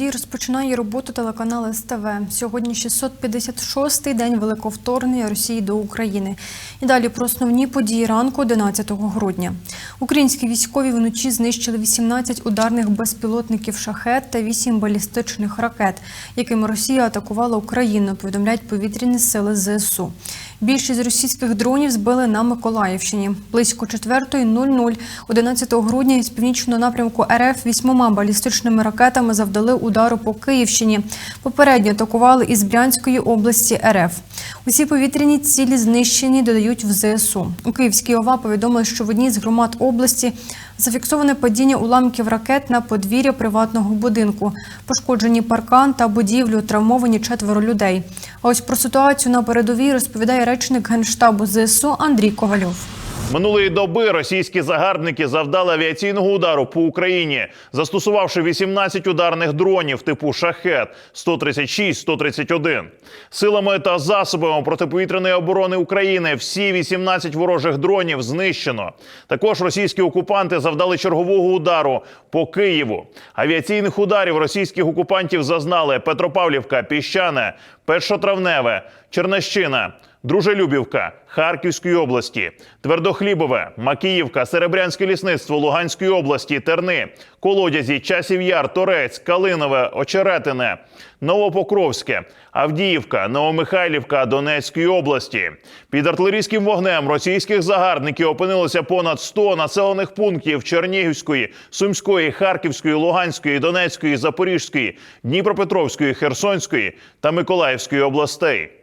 подій розпочинає роботу телеканал СТВ. Сьогодні 656-й день великого вторгнення Росії до України. І далі про основні події ранку 11 грудня. Українські військові вночі знищили 18 ударних безпілотників шахет та 8 балістичних ракет, якими Росія атакувала Україну. Повідомляють повітряні сили ЗСУ. Більшість російських дронів збили на Миколаївщині. Близько 4.00 11 грудня з північного напрямку РФ вісьмома балістичними ракетами завдали удару по Київщині. Попередньо атакували із Брянської області РФ. Усі повітряні цілі знищені, додають в ЗСУ. У Київській ОВА повідомили, що в одній з громад області зафіксоване падіння уламків ракет на подвір'я приватного будинку. Пошкоджені паркан та будівлю, травмовані четверо людей. А ось про ситуацію на передовій розповідає речник генштабу ЗСУ Андрій Ковальов. Минулої доби російські загарбники завдали авіаційного удару по Україні, застосувавши 18 ударних дронів типу шахет 136-131. Силами та засобами протиповітряної оборони України всі 18 ворожих дронів знищено. Також російські окупанти завдали чергового удару по Києву. Авіаційних ударів російських окупантів зазнали Петропавлівка, Піщане, Першотравневе, Чернещина. Дружелюбівка Харківської області, Твердохлібове, Макіївка, Серебрянське лісництво Луганської області, Терни, Колодязі, Часів Яр, Торець, Калинове, Очеретине, Новопокровське, Авдіївка, Новомихайлівка Донецької області. Під артилерійським вогнем російських загарбників опинилося понад 100 населених пунктів Чернігівської, Сумської, Харківської, Луганської, Донецької, Запорізької, Дніпропетровської, Херсонської та Миколаївської областей.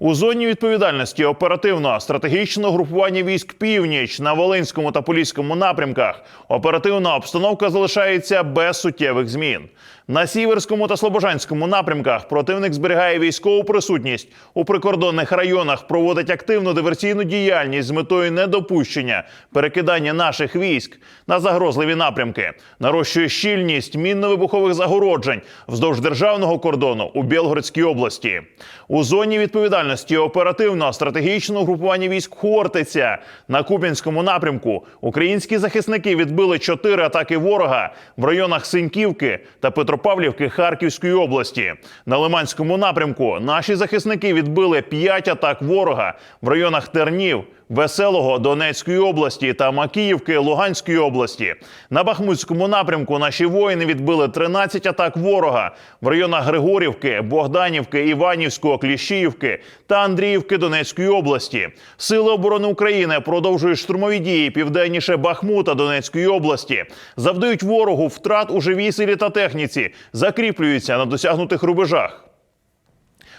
У зоні відповідальності оперативно стратегічного групування військ північ на Волинському та Поліському напрямках оперативна обстановка залишається без суттєвих змін. На Сіверському та Слобожанському напрямках противник зберігає військову присутність. У прикордонних районах, проводить активну диверсійну діяльність з метою недопущення перекидання наших військ на загрозливі напрямки, нарощує щільність мінно-вибухових загороджень вздовж державного кордону у Білгородській області. У зоні відповідальності оперативно стратегічного групування військ Хортиця на Куп'янському напрямку українські захисники відбили чотири атаки ворога в районах Синьківки та Петропавлівки Харківської області. На Лиманському напрямку наші захисники відбили п'ять атак ворога в районах Тернів. Веселого Донецької області та Макіївки Луганської області на Бахмутському напрямку наші воїни відбили 13 атак ворога в районах Григорівки, Богданівки, Іванівського, Кліщіївки та Андріївки Донецької області. Сили оборони України продовжують штурмові дії південніше Бахмута Донецької області, завдають ворогу втрат у живій силі та техніці, закріплюються на досягнутих рубежах.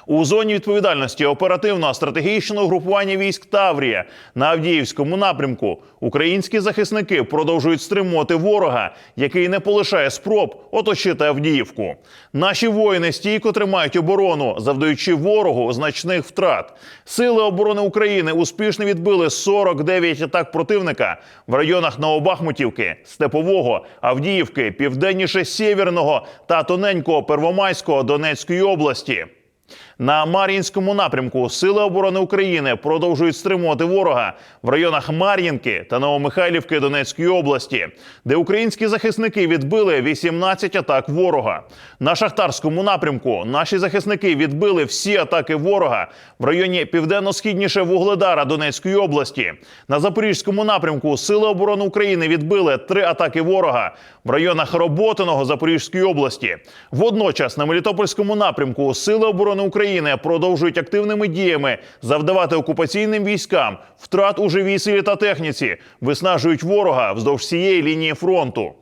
У зоні відповідальності оперативного стратегічного групування військ Таврія на Авдіївському напрямку українські захисники продовжують стримувати ворога, який не полишає спроб оточити Авдіївку. Наші воїни стійко тримають оборону, завдаючи ворогу значних втрат. Сили оборони України успішно відбили 49 атак противника в районах Новобахмутівки, Степового, Авдіївки, південніше Сєвєрного та тоненького Первомайського Донецької області. На Мар'їнському напрямку Сили оборони України продовжують стримувати ворога в районах Мар'їнки та Новомихайлівки Донецької області, де українські захисники відбили 18 атак ворога. На шахтарському напрямку наші захисники відбили всі атаки ворога в районі південно-східніше Вугледара Донецької області. На запорізькому напрямку Сили оборони України відбили три атаки ворога в районах Роботиного Запорізької області. Водночас на Мелітопольському напрямку Сили оборони України продовжують активними діями завдавати окупаційним військам втрат у живій силі та техніці, виснажують ворога вздовж всієї лінії фронту.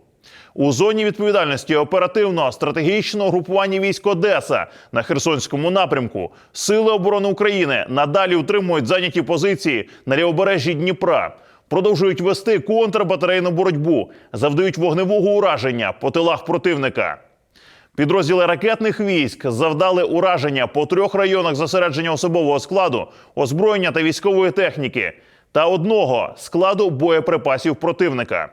У зоні відповідальності оперативного стратегічного групування військ Одеса на Херсонському напрямку Сили оборони України надалі утримують зайняті позиції на лівобережжі Дніпра. Продовжують вести контрбатарейну боротьбу, завдають вогневого ураження по тилах противника. Підрозділи ракетних військ завдали ураження по трьох районах зосередження особового складу, озброєння та військової техніки та одного складу боєприпасів противника.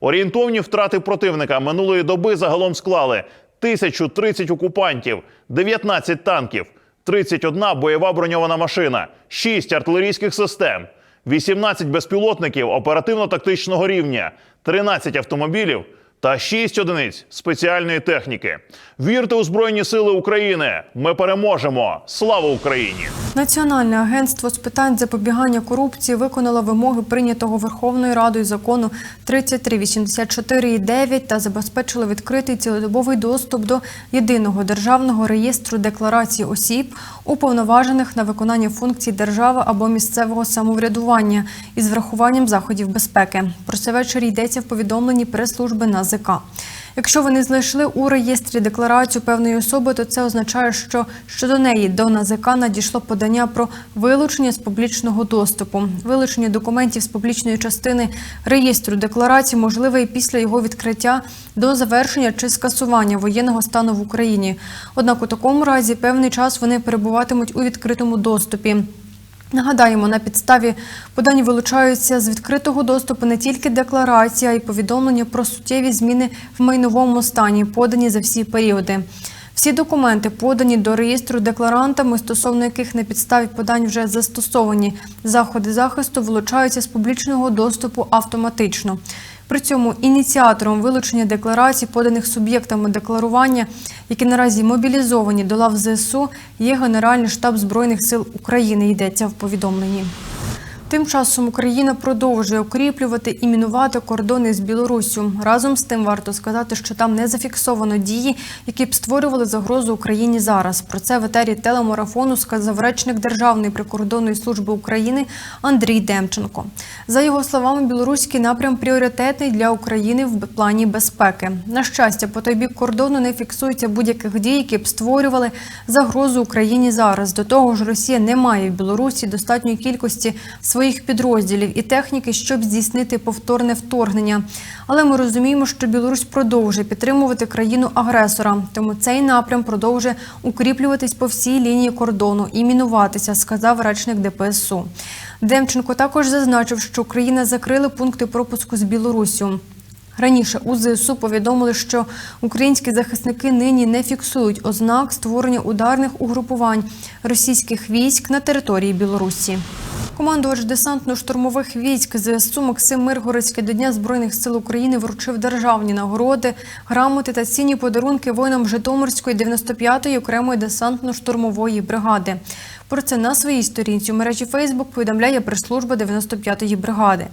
Орієнтовні втрати противника минулої доби загалом склали 1030 окупантів, 19 танків, 31 бойова броньована машина, 6 артилерійських систем, 18 безпілотників оперативно-тактичного рівня, 13 автомобілів та 6 одиниць спеціальної техніки. Вірте у Збройні Сили України! Ми переможемо! Слава Україні! Національне агентство з питань запобігання корупції виконало вимоги прийнятого Верховною Радою закону 3384.9 та забезпечило відкритий цілодобовий доступ до єдиного державного реєстру декларацій осіб, уповноважених на виконання функцій держави або місцевого самоврядування із врахуванням заходів безпеки. Про це ввечері йдеться в повідомленні прес-служби НАЗК. Якщо ви не знайшли у реєстрі декларацію певної особи, то це означає, що щодо неї до НАЗК надійшло подання про вилучення з публічного доступу. Вилучення документів з публічної частини реєстру декларацій можливе і після його відкриття до завершення чи скасування воєнного стану в Україні. Однак у такому разі певний час вони перебуватимуть у відкритому доступі. Нагадаємо, на підставі подань вилучаються з відкритого доступу не тільки декларація, а й повідомлення про суттєві зміни в майновому стані, подані за всі періоди. Всі документи подані до реєстру декларантами, стосовно яких на підставі подань вже застосовані заходи захисту, вилучаються з публічного доступу автоматично. При цьому ініціатором вилучення декларацій, поданих суб'єктами декларування, які наразі мобілізовані до лав ЗСУ, є Генеральний штаб Збройних сил України. Йдеться в повідомленні. Тим часом Україна продовжує укріплювати і мінувати кордони з Білоруссю. Разом з тим варто сказати, що там не зафіксовано дії, які б створювали загрозу Україні зараз. Про це в етері телемарафону сказав речник Державної прикордонної служби України Андрій Демченко. За його словами, білоруський напрям пріоритетний для України в плані безпеки. На щастя, по той бік кордону не фіксується будь-яких дій, які б створювали загрозу Україні зараз. До того ж, Росія не має в Білорусі достатньої кількості підрозділів і техніки, щоб здійснити повторне вторгнення. Але ми розуміємо, що Білорусь продовжує підтримувати країну агресора, тому цей напрям продовжує укріплюватись по всій лінії кордону і мінуватися, сказав речник ДПСУ. Демченко також зазначив, що Україна закрили пункти пропуску з Білоруссю. Раніше у ЗСУ повідомили, що українські захисники нині не фіксують ознак створення ударних угрупувань російських військ на території Білорусі. Командувач десантно-штурмових військ ЗСУ Максим Миргородський до Дня Збройних сил України вручив державні нагороди, грамоти та цінні подарунки воїнам Житомирської 95-ї окремої десантно-штурмової бригади. Про це на своїй сторінці у мережі Фейсбук повідомляє прес-служба 95-ї бригади.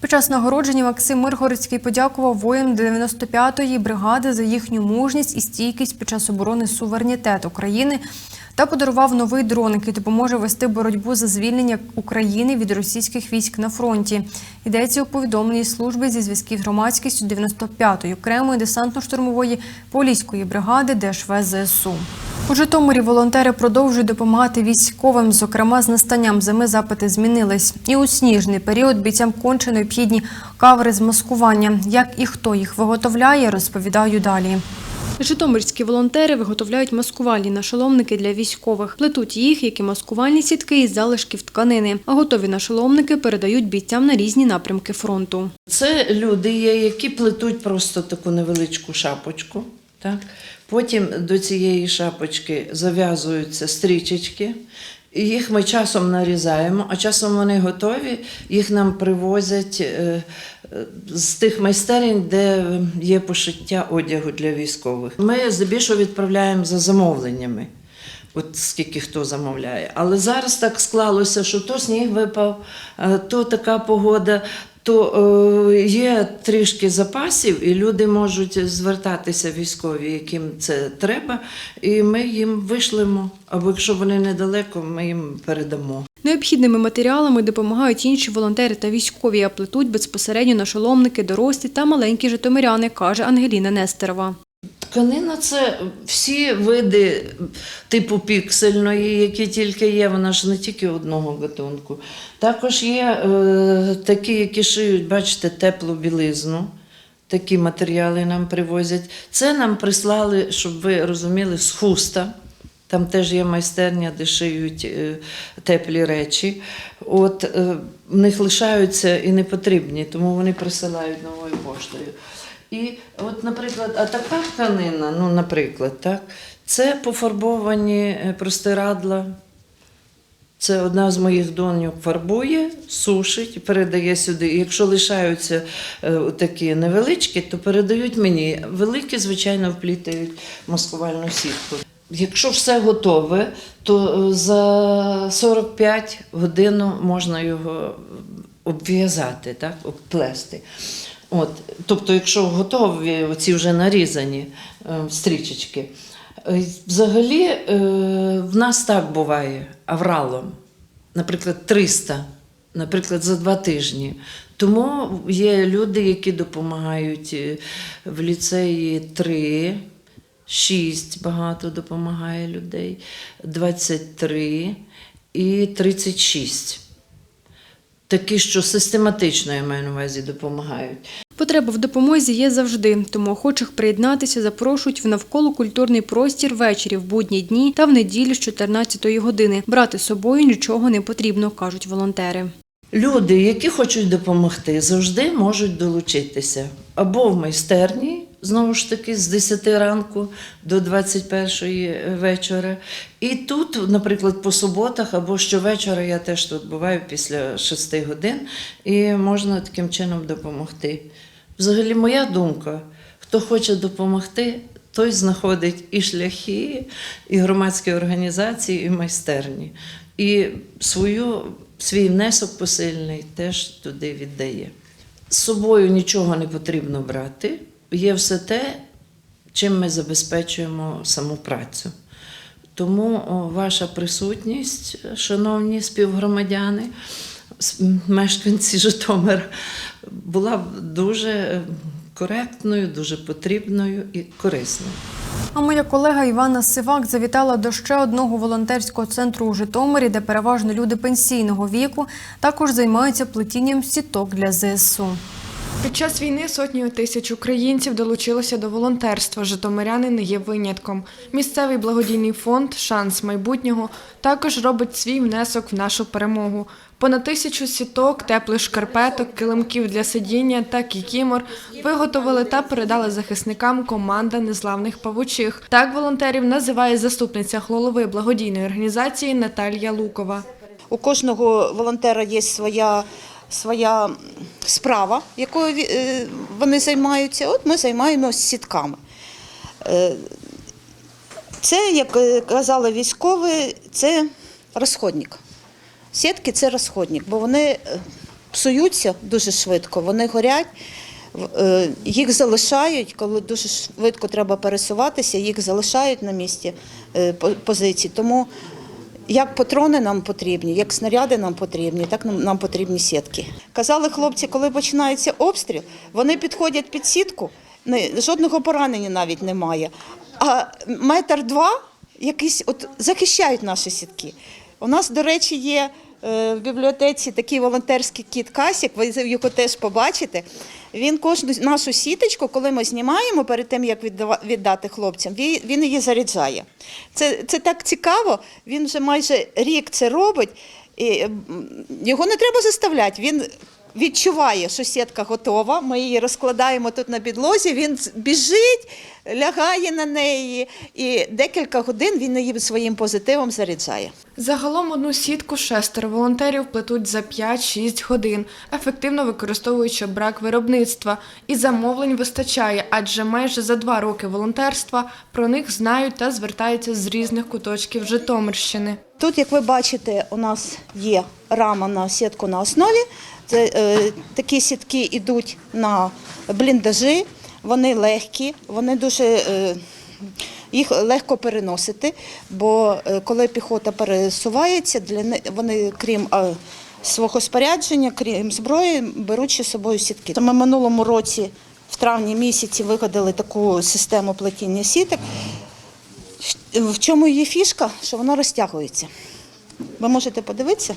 Під час нагородження Максим Миргородський подякував воїнам 95-ї бригади за їхню мужність і стійкість під час оборони суверенітету України та подарував новий дрон, який допоможе вести боротьбу за звільнення України від російських військ на фронті. Йдеться у повідомленні служби зі зв'язків громадськістю 95-ї окремої десантно-штурмової поліської бригади ДШВ ЗСУ. У Житомирі волонтери продовжують допомагати військовим. Зокрема, з настанням зими запити змінились. І у сніжний період бійцям конче необхідні кавери з маскування. Як і хто їх виготовляє, розповідаю далі. Житомирські волонтери виготовляють маскувальні нашоломники для військових. Плетуть їх, як і маскувальні сітки із залишків тканини. А готові нашоломники передають бійцям на різні напрямки фронту. Це люди є, які плетуть просто таку невеличку шапочку. Так? Потім до цієї шапочки зав'язуються стрічечки. Їх ми часом нарізаємо, а часом вони готові, їх нам привозять е, е, з тих майстерень, де є пошиття одягу для військових. Ми здебільшого відправляємо за замовленнями. От скільки хто замовляє. Але зараз так склалося, що то сніг випав, е, то така погода, то е, є трішки запасів, і люди можуть звертатися військові, яким це треба, і ми їм вишлемо. Або якщо вони недалеко, ми їм передамо. Необхідними матеріалами допомагають інші волонтери та військові, а плетуть безпосередньо нашоломники, дорослі та маленькі житомиряни, каже Ангеліна Нестерова. Тканина це всі види типу піксельної, які тільки є, вона ж не тільки одного гатунку. Також є е, такі, які шиють, бачите, теплу білизну. Такі матеріали нам привозять. Це нам прислали, щоб ви розуміли, з хуста. Там теж є майстерня, де шиють е, теплі речі. От е, в них лишаються і не потрібні, тому вони присилають новою поштою. І от, наприклад, а така тканина, ну, наприклад, так, це пофарбовані е, простирадла. Це одна з моїх доньок фарбує, сушить, передає сюди. І якщо лишаються е, такі невеличкі, то передають мені. Великі, звичайно, вплітають маскувальну сітку. Якщо все готове, то е, за 45 годин можна його обв'язати, так, обплести. От, тобто, якщо готові, оці вже нарізані е, стрічечки. Е, Взагалі, е, в нас так буває авралом, наприклад, 300, наприклад, за два тижні. Тому є люди, які допомагають в ліцеї 3, 6 багато допомагає людей, 23 і 36. Такі, що систематично, я маю на увазі, допомагають. Потреба в допомозі є завжди, тому охочих приєднатися запрошують в навколо-культурний простір ввечері в будні дні та в неділю з 14 години. Брати з собою нічого не потрібно, кажуть волонтери. Люди, які хочуть допомогти, завжди можуть долучитися або в майстерні, знову ж таки, з 10 ранку до 21 вечора. І тут, наприклад, по суботах або щовечора я теж тут буваю після 6 годин, і можна таким чином допомогти. Взагалі, моя думка, хто хоче допомогти, той знаходить і шляхи, і громадські організації, і майстерні. І свою, свій внесок посильний теж туди віддає. З собою нічого не потрібно брати. Є все те, чим ми забезпечуємо саму працю. Тому ваша присутність, шановні співгромадяни, мешканці Житомира, була дуже е, коректною, дуже потрібною і корисною. А моя колега Івана Сивак завітала до ще одного волонтерського центру у Житомирі, де переважно люди пенсійного віку також займаються плетінням сіток для ЗСУ. Під час війни сотні тисяч українців долучилося до волонтерства. Житомиряни не є винятком. Місцевий благодійний фонд Шанс майбутнього також робить свій внесок в нашу перемогу. Понад тисячу сіток, теплих шкарпеток, килимків для сидіння та кікімор виготовили та передали захисникам команда незламних павучих. Так волонтерів називає заступниця голови благодійної організації Наталія Лукова. У кожного волонтера є своя, своя справа, якою е, вони займаються. От ми займаємося сітками. Е, Це, як е, казали військові, це розходник. Сітки це розходник, бо вони псуються дуже швидко, вони горять, їх залишають, коли дуже швидко треба пересуватися, їх залишають на місці по- позицій. Тому як патрони нам потрібні, як снаряди нам потрібні, так нам, потрібні сітки. Казали хлопці, коли починається обстріл, вони підходять під сітку, жодного поранення навіть немає. А метр два якісь от захищають наші сітки. У нас, до речі, є е, в бібліотеці такий волонтерський кіт Касік, ви його теж побачите. Він кожну нашу сіточку, коли ми знімаємо перед тим, як віддати хлопцям, він, її заряджає. Це, це так цікаво. Він вже майже рік це робить. І його не треба заставляти. Він відчуває, що сітка готова. Ми її розкладаємо тут на підлозі. Він біжить, лягає на неї, і декілька годин він її своїм позитивом заряджає. Загалом одну сітку шестеро волонтерів плетуть за 5-6 годин, ефективно використовуючи брак виробництва. І замовлень вистачає, адже майже за два роки волонтерства про них знають та звертаються з різних куточків Житомирщини. Тут, як ви бачите, у нас є рама на сітку на основі. Це, е, такі сітки йдуть на бліндажі, вони легкі, вони дуже. Е, їх легко переносити, бо е, коли піхота пересувається, для вони, крім е, свого спорядження, крім зброї, беруть ще з собою сітки. Ми минулому році, в травні місяці, вигадали таку систему плетіння сіток. В чому її фішка? Що вона розтягується. Ви можете подивитися?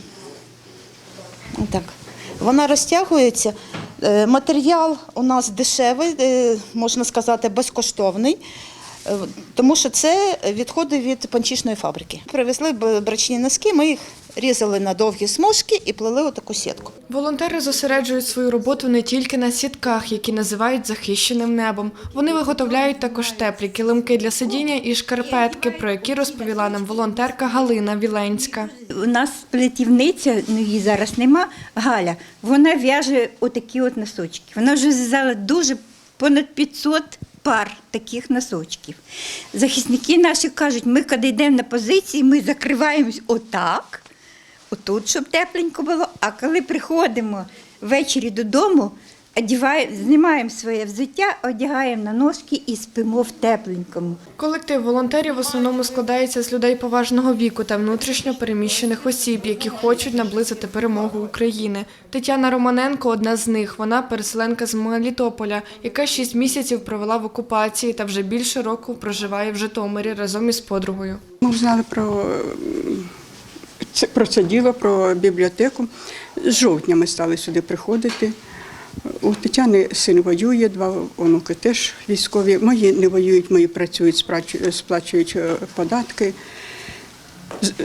Так. Вона розтягується. Е, Матеріал у нас дешевий, е, можна сказати, безкоштовний. Е, Тому що це відходи від панчішної фабрики. Привезли брачні носки, ми їх різали на довгі смужки і плели отаку сітку. Волонтери зосереджують свою роботу не тільки на сітках, які називають захищеним небом. Вони виготовляють також теплі килимки для сидіння і шкарпетки, про які розповіла нам волонтерка Галина Віленська. У нас плетівниця, ну її зараз нема, Галя, вона в'яже отакі от носочки. Вона вже зв'язала дуже понад 500 пар таких носочків. Захисники наші кажуть, ми коли йдемо на позиції, ми закриваємось отак, отут, щоб тепленько було, а коли приходимо ввечері додому, одягає- знімаємо своє взуття, одягаємо на ножки і спимо в тепленькому. Колектив волонтерів в основному складається з людей поважного віку та внутрішньо переміщених осіб, які хочуть наблизити перемогу України. Тетяна Романенко одна з них. Вона переселенка з Мелітополя, яка шість місяців провела в окупації та вже більше року проживає в Житомирі разом із подругою. Ми знали про про це діло, про бібліотеку. З жовтня ми стали сюди приходити. У Тетяни син воює, два онуки теж військові. Мої не воюють, мої працюють, сплачують, сплачують е, податки,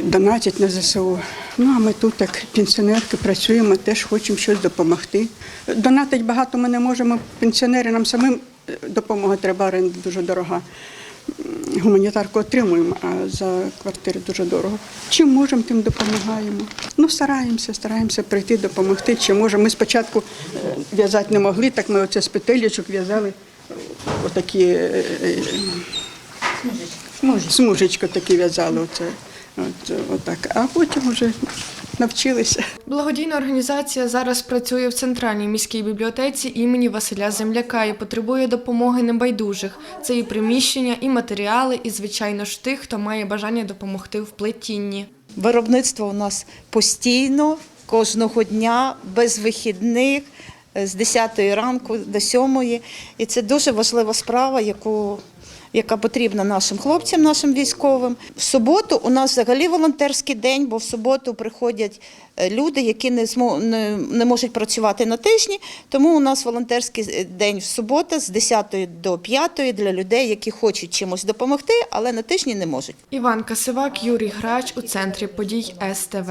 донатять на ЗСУ. Ну а ми тут, як пенсіонерки, працюємо, теж хочемо щось допомогти. Донатить багато ми не можемо. Пенсіонери нам самим е, допомога треба, оренда дуже дорога гуманітарку отримуємо, а за квартири дуже дорого. Чим можемо, тим допомагаємо. Ну, стараємося, стараємося прийти, допомогти. Чи можемо. Ми спочатку е, в'язати не могли, так ми оце з петелечок в'язали отакі е, е, смужечко такі в'язали. Оце, от, отак. А потім вже навчилися. Благодійна організація зараз працює в центральній міській бібліотеці імені Василя Земляка і потребує допомоги небайдужих. Це і приміщення, і матеріали, і звичайно ж тих, хто має бажання допомогти в плетінні. Виробництво у нас постійно, кожного дня, без вихідних, з 10 ранку до 7. І це дуже важлива справа, яку, яка потрібна нашим хлопцям, нашим військовим. В суботу у нас взагалі волонтерський день, бо в суботу приходять е, люди, які не, не можуть працювати на тижні. Тому у нас волонтерський е, день в суботу з 10 до 5 для людей, які хочуть чимось допомогти, але на тижні не можуть. Іван Касивак, Юрій Грач у центрі подій СТВ.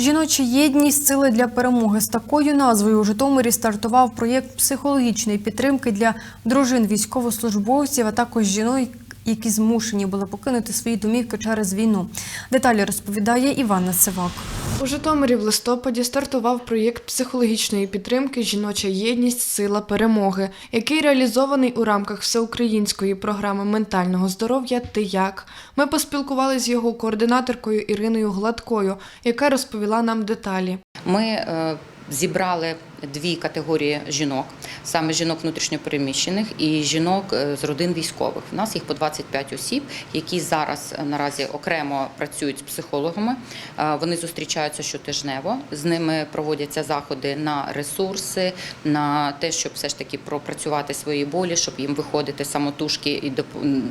Жіноча єдність сили для перемоги. З такою назвою у Житомирі стартував проєкт психологічної підтримки для дружин військовослужбовців, а також жінок, які змушені були покинути свої домівки через війну. Деталі розповідає Іванна Сивак. У Житомирі в листопаді стартував проєкт психологічної підтримки Жіноча єдність Сила перемоги, який реалізований у рамках всеукраїнської програми ментального здоров'я Ти як. Ми поспілкувалися з його координаторкою Іриною Гладкою, яка розповіла нам деталі. Ми е, зібрали дві категорії жінок, саме жінок внутрішньопереміщених і жінок е, з родин військових. У нас їх по 25 осіб, які зараз е, наразі окремо працюють з психологами. Е, Вони зустрічаються щотижнево. З ними проводяться заходи на ресурси, на те, щоб все ж таки пропрацювати свої болі, щоб їм виходити самотужки і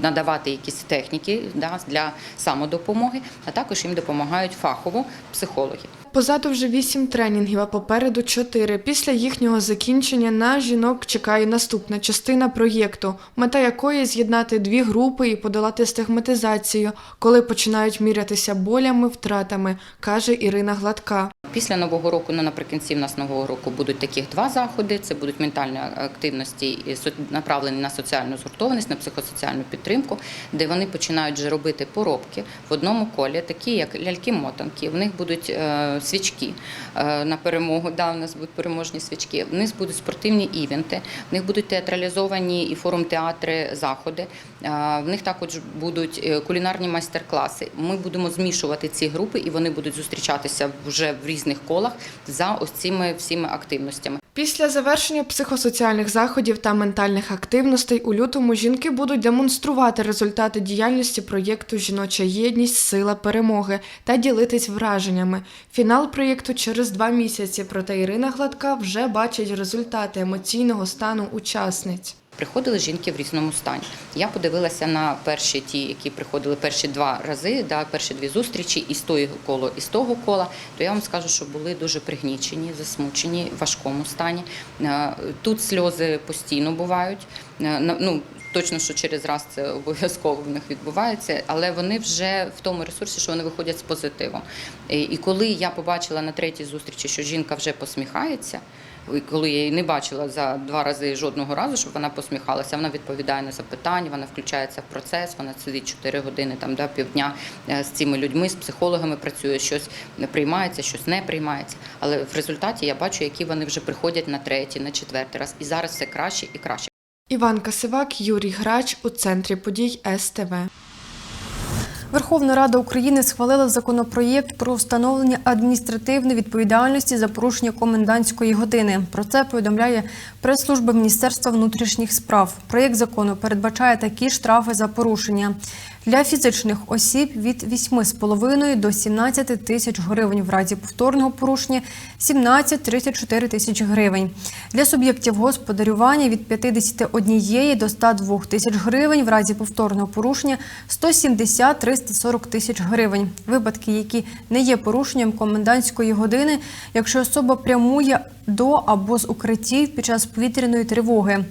надавати якісь техніки для самодопомоги, а також їм допомагають фахово психологи. Позаду вже вісім тренінгів, а попереду чотири. Після їхнього закінчення на жінок чекає наступна частина проєкту, мета якої з'єднати дві групи і подолати стигматизацію, коли починають мірятися болями, втратами, каже Ірина Гладка. Після нового року, ну наприкінці в нас нового року будуть таких два заходи. Це будуть ментальні активності направлені на соціальну згуртованість, на психосоціальну підтримку, де вони починають вже робити поробки в одному колі, такі як ляльки-мотанки. В них будуть е, свічки е, на перемогу. Да, у нас будуть переможні свічки. В них будуть спортивні івенти, в них будуть театралізовані і форум театри заходи. Е, В них також будуть е, кулінарні майстер-класи. Ми будемо змішувати ці групи, і вони будуть зустрічатися вже в різних колах за ось цими всіми активностями. Після завершення психосоціальних заходів та ментальних активностей у лютому жінки будуть демонструвати результати діяльності проєкту Жіноча єдність Сила перемоги та ділитись враженнями. Фінал проєкту через два місяці. Проте Ірина Гладка вже бачить результати емоційного стану учасниць. Приходили жінки в різному стані. Я подивилася на перші ті, які приходили перші два рази, да, перші дві зустрічі, і з того кола, і з того кола. То я вам скажу, що були дуже пригнічені, засмучені, в важкому стані. Е, Тут сльози постійно бувають. Е, Ну, Точно, що через раз це обов'язково в них відбувається, але вони вже в тому ресурсі, що вони виходять з позитивом. І коли я побачила на третій зустрічі, що жінка вже посміхається. Коли я її не бачила за два рази жодного разу, щоб вона посміхалася, вона відповідає на запитання, вона включається в процес, вона сидить 4 години, там да, півдня е, з цими людьми, з психологами працює, щось приймається, щось не приймається. Але в результаті я бачу, які вони вже приходять на третій, на четвертий раз, і зараз все краще і краще. Іван Касивак, Юрій Грач у центрі подій СТВ. Верховна Рада України схвалила законопроєкт про встановлення адміністративної відповідальності за порушення комендантської години. Про це повідомляє прес-служба Міністерства внутрішніх справ. Проєкт закону передбачає такі штрафи за порушення для фізичних осіб від 8,5 до 17 тисяч гривень в разі повторного порушення 17-34 тисячі гривень. Для суб'єктів господарювання від 51 до 102 тисяч гривень в разі повторного порушення 170-340 тисяч гривень. Випадки, які не є порушенням комендантської години, якщо особа прямує до або з укриттів під час повітряної тривоги.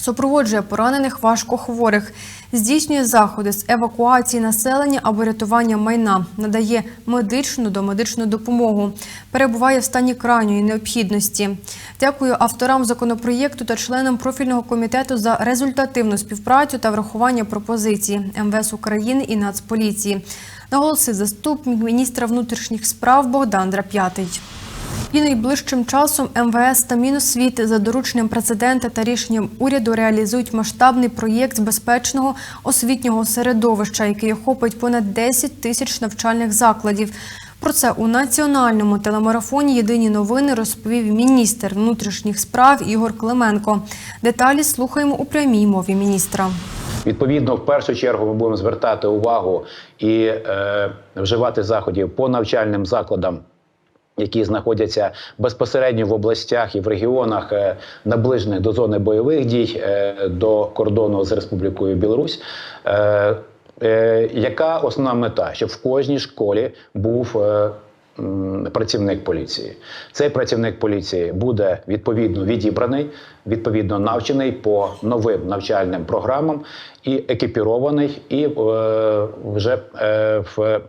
Супроводжує поранених важкохворих, здійснює заходи з евакуації населення або рятування майна, надає медичну домедичну допомогу, перебуває в стані крайньої необхідності. Дякую авторам законопроєкту та членам профільного комітету за результативну співпрацю та врахування пропозицій МВС України і Нацполіції. Наголосив заступник міністра внутрішніх справ Богдан Драп'ятий. І найближчим часом МВС та Міносвіти за дорученням президента та рішенням уряду реалізують масштабний проєкт безпечного освітнього середовища, який охопить понад 10 тисяч навчальних закладів. Про це у національному телемарафоні Єдині новини розповів міністр внутрішніх справ Ігор Клименко. Деталі слухаємо у прямій мові міністра. Відповідно, в першу чергу ми будемо звертати увагу і е, вживати заходів по навчальним закладам. Які знаходяться безпосередньо в областях і в регіонах, е, наближених до зони бойових дій е, до кордону з Республікою Білорусь. Е, Яка основна мета? Щоб в кожній школі був працівник поліції. Цей працівник поліції буде відповідно відібраний, відповідно навчений по новим навчальним програмам і екіпірований, і вже в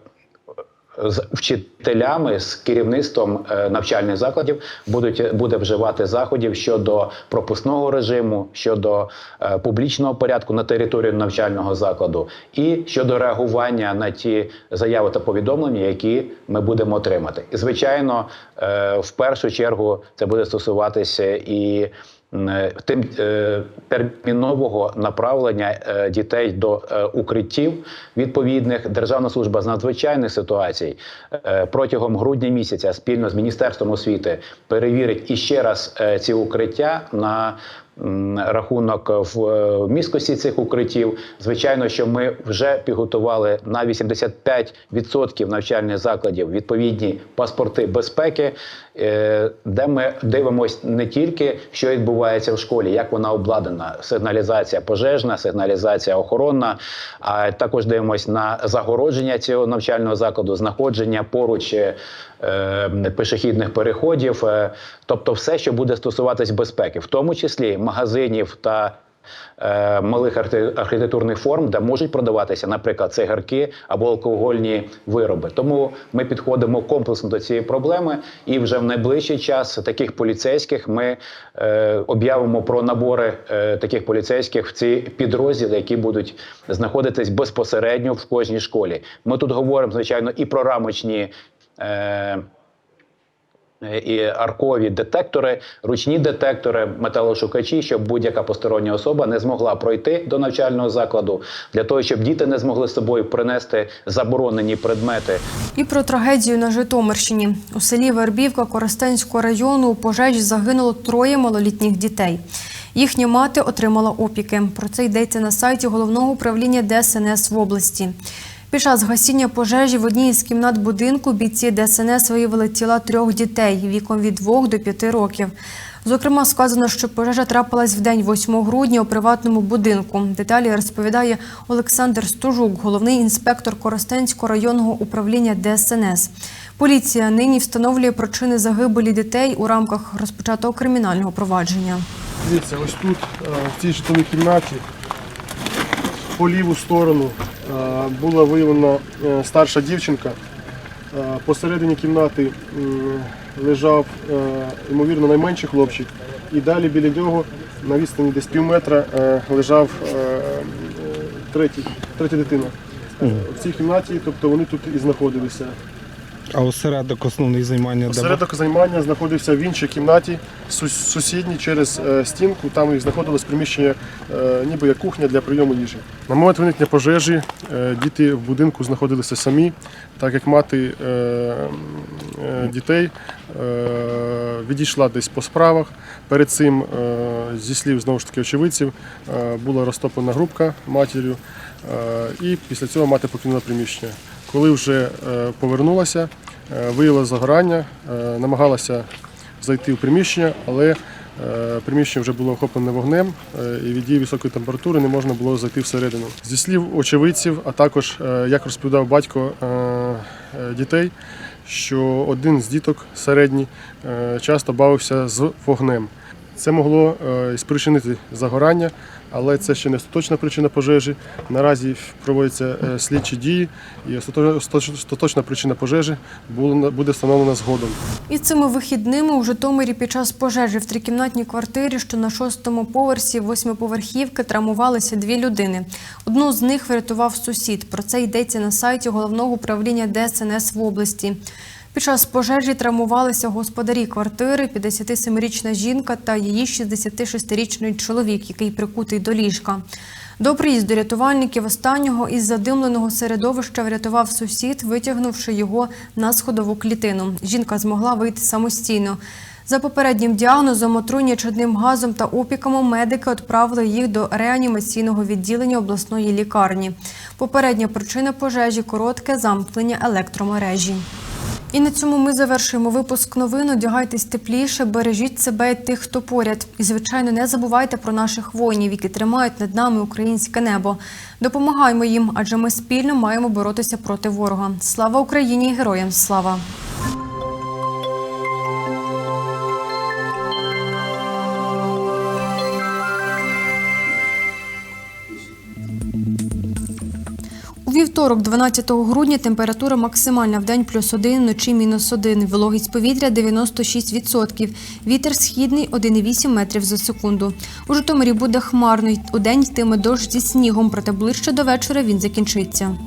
з вчителями з керівництвом е, навчальних закладів будуть буде вживати заходів щодо пропускного режиму, щодо е, публічного порядку на території навчального закладу, і щодо реагування на ті заяви та повідомлення, які ми будемо отримати. І звичайно, е, в першу чергу це буде стосуватися і тим е, термінового направлення е, дітей до е, укриттів відповідних Державна служба з надзвичайних ситуацій е, протягом грудня місяця спільно з міністерством освіти перевірить іще раз е, ці укриття на рахунок в е, міськості цих укриттів. Звичайно, що ми вже підготували на 85% навчальних закладів відповідні паспорти безпеки, е, де ми дивимося не тільки, що відбувається в школі, як вона обладнана, сигналізація пожежна, сигналізація охоронна, а також дивимося на загородження цього навчального закладу, знаходження поруч е, пішохідних переходів, е, тобто все, що буде стосуватись безпеки, в тому числі магазинів та е, малих архітектурних форм, де можуть продаватися, наприклад, цигарки або алкогольні вироби. Тому ми підходимо комплексно до цієї проблеми, і вже в найближчий час таких поліцейських ми е, об'явимо про набори е, таких поліцейських в ці підрозділи, які будуть знаходитись безпосередньо в кожній школі. Ми тут говоримо, звичайно, і про рамочні. Е, і аркові детектори, ручні детектори, металошукачі, щоб будь-яка постороння особа не змогла пройти до навчального закладу, для того, щоб діти не змогли з собою принести заборонені предмети. І про трагедію на Житомирщині. У селі Вербівка Коростенського району у пожежі загинуло троє малолітніх дітей. Їхня мати отримала опіки. Про це йдеться на сайті головного управління ДСНС в області. Під час гасіння пожежі в одній із кімнат будинку бійці ДСНС виявили тіла трьох дітей віком від 2 до 5 років. Зокрема, сказано, що пожежа трапилась в день 8 грудня у приватному будинку. Деталі розповідає Олександр Стужук, головний інспектор Коростенського районного управління ДСНС. Поліція нині встановлює причини загибелі дітей у рамках розпочатого кримінального провадження. Дивіться, ось тут, е, в цій житловій кімнаті, по ліву сторону е, була виявлена е, старша дівчинка. Е, Посередині кімнати лежав, ймовірно, найменший хлопчик. І далі біля нього на відстані десь пів метра лежав третій, третя дитина. В цій кімнаті, тобто вони тут і знаходилися. А осередок основний займання? Осередок займання знаходився в іншій кімнаті, сус- сусідній через е, стінку. Там їх знаходилось приміщення, е, ніби як кухня для прийому їжі. На момент виникнення пожежі е, діти в будинку знаходилися самі, так як мати дітей відійшла десь по справах. Перед цим, зі слів знову ж таки очевидців, була розтоплена грубка матір'ю, і після цього мати покинула приміщення. Коли вже е, повернулася, е, виявила загорання, е, намагалася зайти в приміщення, але приміщення вже було охоплене вогнем, і від дії високої температури не можна було зайти всередину. Зі слів очевидців, а також як розповідав батько дітей, що один з діток середній часто бавився з вогнем. Це могло спричинити загорання, але це ще не остаточна причина пожежі. Наразі проводяться е, слідчі дії, і остаточна причина пожежі буде встановлена згодом. І цими вихідними у Житомирі під час пожежі в трикімнатній квартирі, що на шостому поверсі восьмиповерхівки, травмувалися дві людини. Одну з них врятував сусід. Про це йдеться на сайті головного управління ДСНС в області. Під час пожежі травмувалися господарі квартири, 57-річна жінка та її 66-річний чоловік, який прикутий до ліжка. До приїзду рятувальників останнього із задимленого середовища врятував сусід, витягнувши його на сходову клітину. Жінка змогла вийти самостійно. За попереднім діагнозом отруєння чадним газом та опіками медики відправили їх до реанімаційного відділення обласної лікарні. Попередня причина пожежі коротке замкнення електромережі. І на цьому ми завершуємо випуск новин. Одягайтесь тепліше, бережіть себе і тих, хто поряд. І, звичайно, не забувайте про наших воїнів, які тримають над нами українське небо. Допомагаймо їм, адже ми спільно маємо боротися проти ворога. Слава Україні! Героям слава! Вівторок, 12 грудня, температура максимальна в день плюс 1, вночі мінус 1. Вологість повітря 96%. Вітер східний 1,8 метрів за секунду. У Житомирі буде хмарно. У день йтиме дощ зі снігом, проте ближче до вечора він закінчиться.